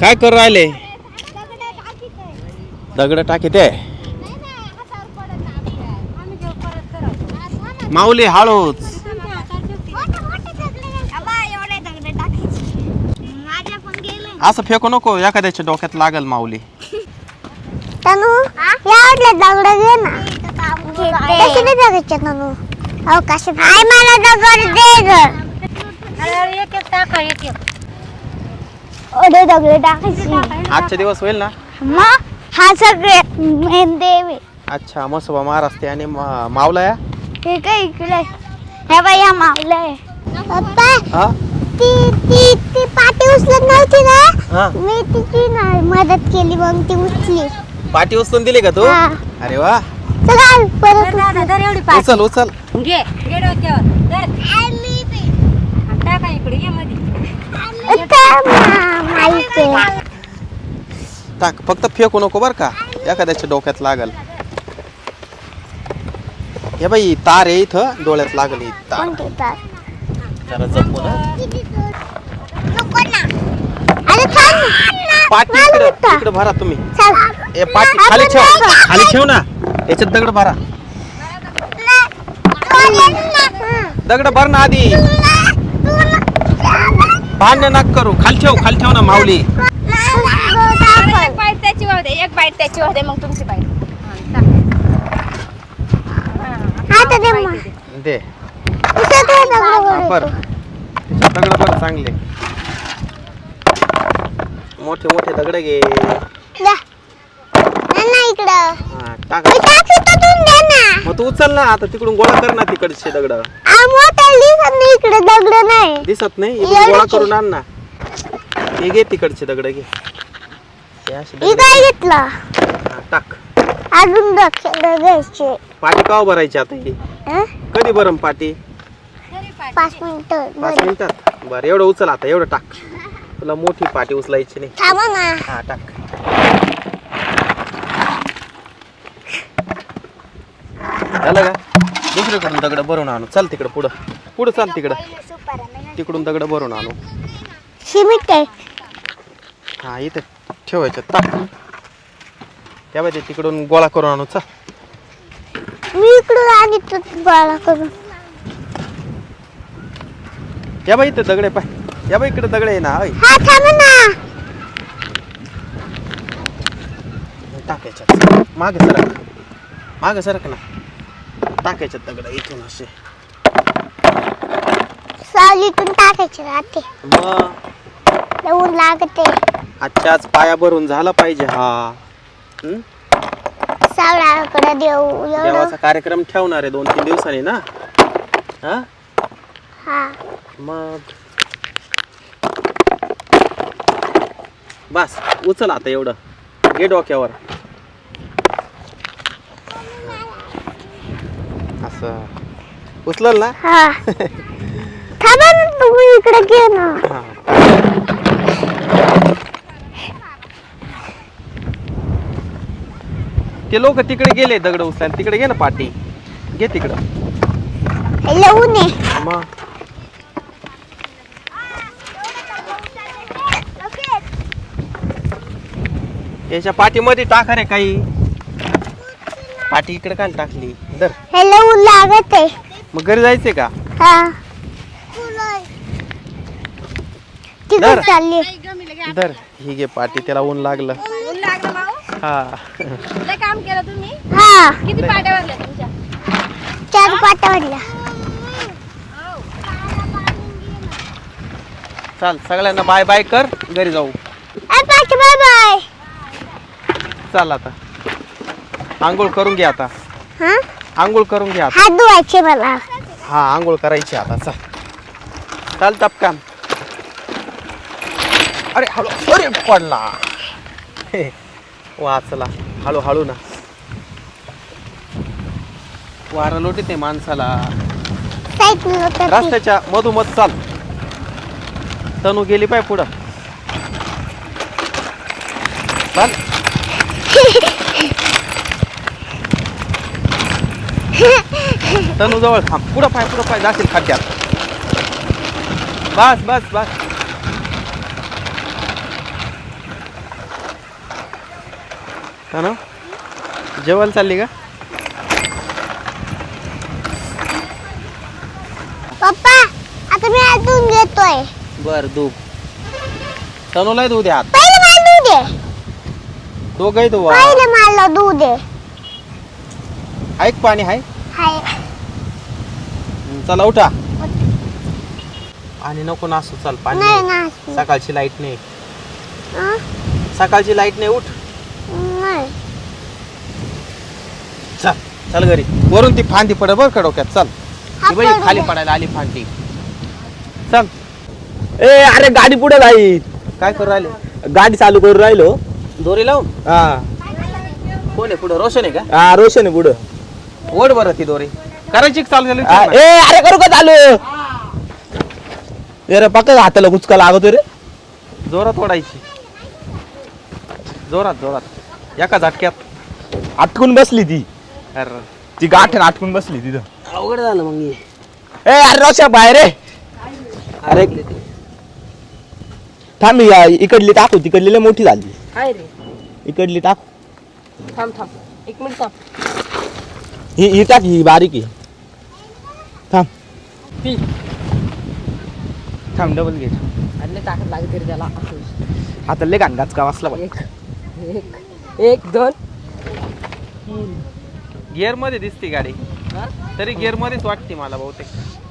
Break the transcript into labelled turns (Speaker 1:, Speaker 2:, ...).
Speaker 1: काय करू राहिले? दगड टाकी ते माऊली हळूच. असं फेकू नको एखाद्याच्या डोक्यात लागल माऊली.
Speaker 2: तनु यावडले दगड घे ना. कशी नाही जगायचे तनु? कशी आय मला दगड दे ग.
Speaker 3: एक एक टाका एक एक.
Speaker 2: ओढे दगड टाकायची.
Speaker 1: आजचे दिवस होईल ना?
Speaker 2: मग हा सगळे मेन देवी.
Speaker 1: अच्छा मसोबा महाराज ते आणि मा- मावला या?
Speaker 2: हे काय इकडे? हे बाई हा मावलं आहे. पप्पा
Speaker 1: हा?
Speaker 2: ती ती ती पाठी उचलत नव्हती ना?
Speaker 1: हा.
Speaker 2: मी तिची ना मदत केली मग ती उचली.
Speaker 1: पाठी उचलून दिली का तू?
Speaker 2: हा.
Speaker 1: अरे वा.
Speaker 2: चला परत
Speaker 3: दादा, धर एवढी पाय
Speaker 1: उचल उचल.
Speaker 3: घे घे डोक्यावर. धर आणि टाका इकडे ये मध्ये
Speaker 2: माहिती
Speaker 1: टाक फक्त फेकू नको बर का. एखाद्याच्या डोक्यात लागल. हे बाई तार आहे इथं डोळ्यात लागल ही तार.
Speaker 2: कोणती तर?
Speaker 1: जरा जपून.
Speaker 2: नको ना. अरे थांब ना.
Speaker 1: पाठी
Speaker 2: मला
Speaker 1: इकडं
Speaker 2: उठा.
Speaker 1: इकडं भरा तुम्ही.
Speaker 2: चल.
Speaker 1: ए पाठी खाली ठेव. खाली ठेव ना. याच्यात दगड भरा. दगड भर ना आधी. भांडण नक करू. खाली ठेव खाली ठेव ना माऊली.
Speaker 4: दे एक बाईट त्याची दे मग तुमची बाईट.
Speaker 2: आता दे मग.
Speaker 1: दे.
Speaker 2: उचल तो. दगड
Speaker 1: बर भर चांगले. मोठे मोठे दगड घे.
Speaker 2: ना, इकडं.
Speaker 1: हा, टाक. मग तू उचल ना आता तिकडून गोळा कर ना तिकडचे दगड.
Speaker 2: आ, मोठं दिसत नाही इकडे दगड नाही.
Speaker 1: दिसत नाही इकडून गोळा करून आण ना. हे घे तिकडचे दगड घे. हे
Speaker 2: काय घेतलं?
Speaker 1: हा, टाक.
Speaker 2: अजून दक्षिण घ्यायचे
Speaker 1: पाठी काव भरायची आता ही?
Speaker 2: हं?
Speaker 1: कधी भरम पाठी
Speaker 2: पाच मिनिटं
Speaker 1: पाच
Speaker 2: बरं.
Speaker 1: मिनिटात? बरं एवढं उचल आता एवढं टाक. तुला मोठी पाठी उचलायची नाही.
Speaker 2: थांबा ना.
Speaker 1: हा टाक. झालं का? दुसरीकडून दगड भरून आणू. चल तिकडं पुढं. पुढं चाल तिकडं. तिकडून दगड भरून आणू.
Speaker 2: सिमेंट आहे
Speaker 1: हा इथे. ठेवायचं टाक त्या बाई तिकडून गोळा करून आणू चल
Speaker 2: मी इकडून आली तर गोळा करून.
Speaker 1: या बाई इथे दगड पाय. या बाई इकडे दगड आहे ना ऐ
Speaker 2: हा थांबा ना.
Speaker 1: टाकायच्यात. माग सरक. माग सरक ना. टाकायच्यात दगड इथून असे.
Speaker 2: सावलीतून टाकायचे राहते.
Speaker 1: मग?
Speaker 2: ऊन लागते.
Speaker 1: आजच्याच पाया भरून झाला पाहिजे हा. हं?
Speaker 2: सावळाकडे देऊ एवढं?
Speaker 1: देवाचा कार्यक्रम ठेवणार आहे दोन तीन दिवसांनी ना? हा?
Speaker 2: हा.
Speaker 1: मग? बस उचल आता एवढं. घे डोक्यावर. असं. उचलल ना?
Speaker 2: हा. थांबा ना तुम्ही इकडे घे ना.
Speaker 1: हा. ते लोक तिकडे गेले दगड उचलायला. तिकडे घे ना पाठी घे तिकडं. मग याच्या पाठीमध्ये टाका रे काही. पाठी इकडे काय टाकली. दर
Speaker 2: हे ऊन लागत आहे.
Speaker 1: मग घरी जायचंय का?
Speaker 2: हा. तिकडे
Speaker 1: धर.
Speaker 2: चालली.
Speaker 1: दर ही घे पाठी त्याला ऊन लागलं. हा.
Speaker 4: लय काम केलं तुम्ही?
Speaker 2: हा.
Speaker 4: किती पाट्या भरल्या तुमच्या?
Speaker 2: चार पाठवल्या
Speaker 1: चाल सगळ्यांना बाय बाय कर घरी जाऊ.
Speaker 2: Bye bye.
Speaker 1: चाल आता. आंघोळ करून घे आता.
Speaker 2: हा?
Speaker 1: आंघोळ करून घे आता.
Speaker 2: हात धुवायचे मला.
Speaker 1: हा आंघोळ करायची आता चल. चाल टपकान अरे हळू अरे पडला. हे, वाचला. हळू हळू ना. वारा लोटीत आहे माणसाला.
Speaker 2: सायकल होतं
Speaker 1: रस्त्याच्या मधोमध चाल. तनू गेली पाय पुढं. चाल तनू जवळ थांब. पुढं पाय पुढं पाय. जाशील खड्ड्यात बस बस बस. हा ना? जेवायला चालली का?
Speaker 2: पप्पा आता मी अजून घेतोय
Speaker 1: बर दूध. तनुला दूध द्या
Speaker 2: पहिले मला दूध दे.
Speaker 1: दोघही तू
Speaker 2: पहिले मला दूध दे.
Speaker 1: ऐक पाणी हाय? चला उठा. आणि नको नासू चल पाणी
Speaker 2: नाही
Speaker 1: नाही.
Speaker 2: ना
Speaker 1: सकाळची लाइट नाही.
Speaker 2: हं?
Speaker 1: सकाळची लाइट नाही उठ
Speaker 2: नाही
Speaker 1: चल घरी. वरून ती फांदी पड बर का डोक्यात. चल.
Speaker 2: हा
Speaker 1: ती बाई
Speaker 2: पडू
Speaker 1: खाली. पडायला आली फांदी. चल.
Speaker 5: ए अरे गाडी पुढे जाईल
Speaker 1: काय करू राहिले?
Speaker 5: गाडी चालू करून राहिलो.
Speaker 1: दोरी लावून?
Speaker 5: हा.
Speaker 1: कोण आहे पुढं? रोशन आहे का?
Speaker 5: हा रोशन आहे पुढं.
Speaker 1: ओढ बरं ती दोरी. करायची का चालू झाली
Speaker 5: हा, ए अरे करू का चालू? ए रे पक्का हाताला कुचका लागतो रे.
Speaker 1: जोरात ओढायची. जोरात जोरात. एका झटक्यात.
Speaker 5: अटकून बसली ती.
Speaker 1: अरे.
Speaker 5: ती गाठण अटकून बसली तिथं.
Speaker 1: अवघड झालं मग हे.
Speaker 5: ए अरे रोशा बाहेर रे. अरे थांब या इकडली टाकू तिकडली लय मोठी झाली.
Speaker 3: हाय रे.
Speaker 5: इकडली टाकू.
Speaker 3: थांब थांब. एक मिनिट थांब.
Speaker 5: ही ही टाक ही बारीक आहे. थांब.
Speaker 3: पी.
Speaker 1: थांब डबल घे.
Speaker 3: आणि टाकत लागेल तरी त्याला.
Speaker 5: आता लय गांगाच का वाचला
Speaker 3: एक एक एक दोन.
Speaker 1: गिअर मध्ये दिसते गाडी? तरी गिअर मध्येच वाटते मला बहुतेक